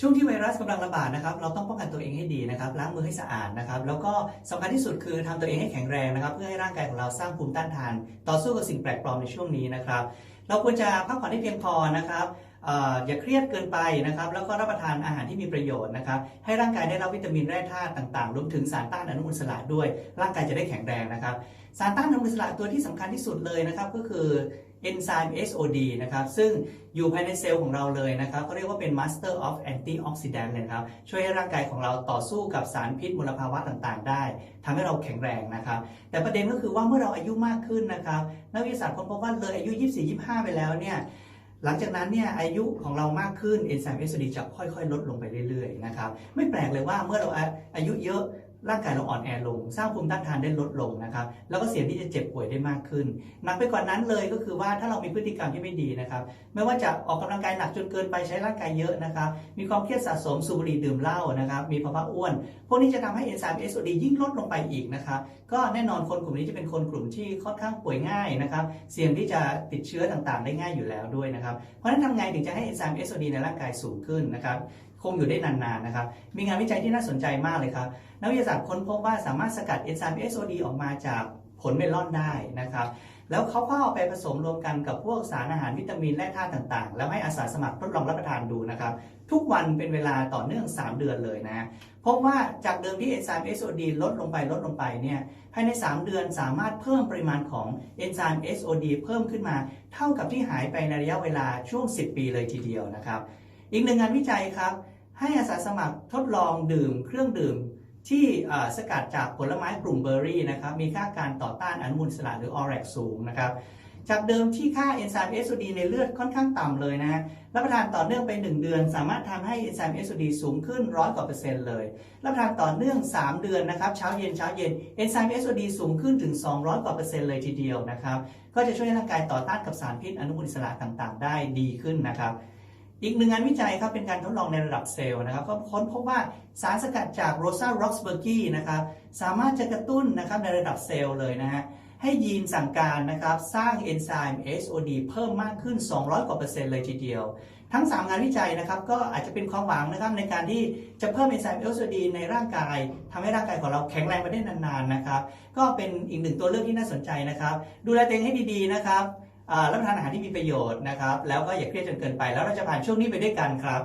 ช่วงที่ไวรัสกำลังระบาดนะครับ เราต้องป้องกันตัวเองให้ดีนะครับ ล้างมือให้สะอาดนะครับ แล้วก็สำคัญที่สุดคือทำตัวเองให้แข็งแรงนะครับ เพื่อให้ร่างกายของเราสร้างภูมิต้านทาน ต่อสู้กับสิ่งแปลกปลอมในช่วงนี้นะครับ เราควรจะพักผ่อนให้เพียงพอนะครับอย่าเครียดเกินไปนะครับ แล้วก็รับประทานอาหารที่มีประโยชน์นะครับ ให้ร่างกายได้รับวิตามินแร่ธาตุต่างๆ รวมถึงสารต้านอนุมูลอิสระด้วย ร่างกายจะได้แข็งแรงนะครับ สารต้านอนุมูลอิสระตัวที่สำคัญที่สุดเลยนะครับ ก็คือ เอนไซม์ SOD นะครับซึ่งอยู่ภายในเซลล์ของเราเลยนะครับเขาเรียกว่าเป็น Master of Antioxidant เลยนะครับ ช่วยให้ร่างกายของเราต่อสู้กับสารพิษมลภาวะต่างๆ ได้ทำให้เราแข็งแรงนะครับ แต่ประเด็นก็คือว่าเมื่อเราอายุมากขึ้นนะครับ นักวิทยาศาสตร์ค้นพบว่าเลยอายุ 24-25 ไปแล้วเนี่ยหลังจากนั้นเนี่ยอายุของเรามากขึ้นเอนไซม์ SOD จะค่อยๆ ลดลงไปเรื่อยๆนะครับไม่แปลกเลยว่าเมื่อเราอายุเยอะ ร่างกายเราอ่อนแอลง สร้างภูมิต้านทานได้ลดลงนะครับ แล้วก็เสี่ยงที่จะเจ็บป่วยได้มากขึ้น หนักไปกว่านั้นเลยก็คือว่าถ้าเรามีพฤติกรรมที่ไม่ดีนะครับ ไม่ว่าจะออกกำลังกายหนักจนเกินไปใช้ร่างกายเยอะนะครับ มีความเครียดสะสมสูบบุหรี่ดื่มเหล้านะครับ มีภาวะอ้วน พวกนี้จะทำให้เอนไซม์ SOD ยิ่งลดลงไปอีกนะครับ ก็แน่นอนคนกลุ่มนี้จะเป็นคนกลุ่มที่ค่อนข้างป่วยง่ายนะครับ เสี่ยงที่จะติดเชื้อต่างๆ ได้ง่ายอยู่แล้วด้วยนะครับ เพราะฉะนั้นทำไงถึงจะให้เอนไซม์ SOD ในร่างกายสูงขึ้นนะครับ คงอยู่ได้นานๆนะครับ มีงานวิจัยที่น่าสนใจมากเลยครับ นักวิทยาศาสตร์ค้นพบว่าสามารถสกัดเอนไซม์ SOD ออกมาจากผลเมลอนได้นะครับ แล้วเขาก็เอาไปผสมรวมกันกับพวกสารอาหารวิตามินและธาตุต่างๆ แล้วให้อาสาสมัครทดลองรับประทานดูนะครับ ทุกวันเป็นเวลาต่อเนื่อง 3 เดือนเลยนะพบว่าจากเดิมที่เอนไซม์ SOD ลดลงไปลดลงไปเนี่ยภายใน 3 เดือนสามารถเพิ่มปริมาณของเอนไซม์ SOD เพิ่มขึ้นมา เท่ากับที่หายไปในระยะเวลาช่วง 10 ปีเลยทีเดียวนะครับ อีกหนึ่งงานวิจัยครับ ให้อาสาสมัครทดลองดื่มเครื่องดื่มที่สกัดจากผลไม้กลุ่มเบอร์รี่นะครับมีค่าการต่อต้านอนุมูลอิสระหรือออแรกสูงนะครับจากเดิมที่ค่าเอนไซม์ SOD ในเลือดค่อนข้างต่ำเลยนะฮะรับประทานต่อเนื่องไป 1 เดือน สามารถทำให้เอนไซม์ SOD สูงขึ้นร้อยกว่าเปอร์เซ็นต์เลย รับประทานต่อเนื่อง 3 เดือนนะครับเช้าเย็นเช้าเย็นเอนไซม์ SOD สูงขึ้นถึง 200 กว่าเปอร์เซ็นต์เลยทีเดียวนะครับก็จะช่วยให้ร่างกายต่อต้านกับสารพิษอนุมูลอิสระต่างๆ ได้ดีขึ้นนะครับ อีกหนึ่งงานวิจัยครับเป็นการทดลองในระดับเซลล์นะครับก็ค้นพบว่าสารสกัดจากโรซาร็อกสเบอร์กี้นะครับสามารถจะกระตุ้นนะครับในระดับเซลล์เลยนะฮะให้ยีนสั่งการนะครับสร้างเอนไซม์ SOD เพิ่มมากขึ้น 200 กว่าเปอร์เซ็นต์เลยทีเดียว ทั้ง 3 งานวิจัยนะครับก็อาจจะเป็นความหวังนะครับในการที่จะเพิ่มเอนไซม์ SOD ในร่างกายทำให้ร่างกายของเราแข็งแรงไปได้นานๆนะครับก็เป็นอีกหนึ่งตัวเลือกที่น่าสนใจนะครับ ดูแลตัวเองให้ดีๆนะครับ รับประทานอาหารที่มีประโยชน์นะครับ แล้วก็อย่าเครียดจนเกินไป แล้วเราจะผ่านช่วงนี้ไปด้วยกันครับ